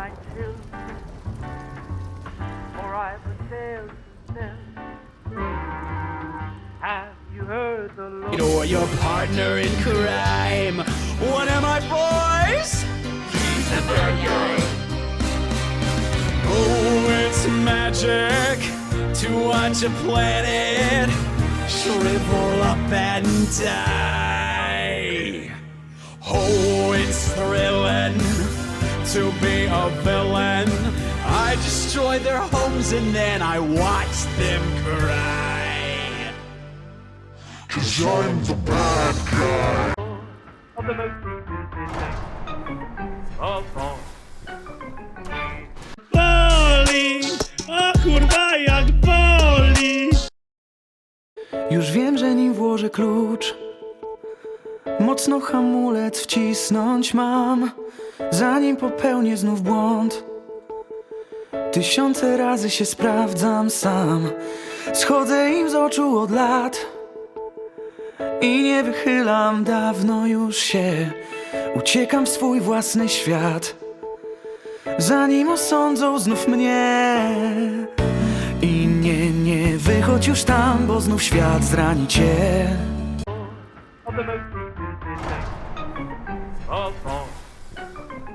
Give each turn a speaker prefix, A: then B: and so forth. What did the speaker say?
A: my children, for I've a tale to tell. Have you heard the Lord?
B: You're your partner in crime. One of my boys. He's bad guy. Oh, it's magic to watch a planet shrivel up and die. Oh, to be a villain. I destroy their homes and then I watch them cry.
C: Cause I'm the bad guy.
A: of the most secret of all.
D: Boli! O kurwa, jak boli!
E: Już wiem, że nim włożę klucz Mocno hamulec wcisnąć mam Zanim popełnię znów błąd Tysiące razy się sprawdzam sam. Schodzę im z oczu od lat I nie wychylam dawno już się. Uciekam w swój własny świat Zanim osądzą znów mnie. I nie, nie wychodź już tam, bo znów świat zrani cię.
A: Of the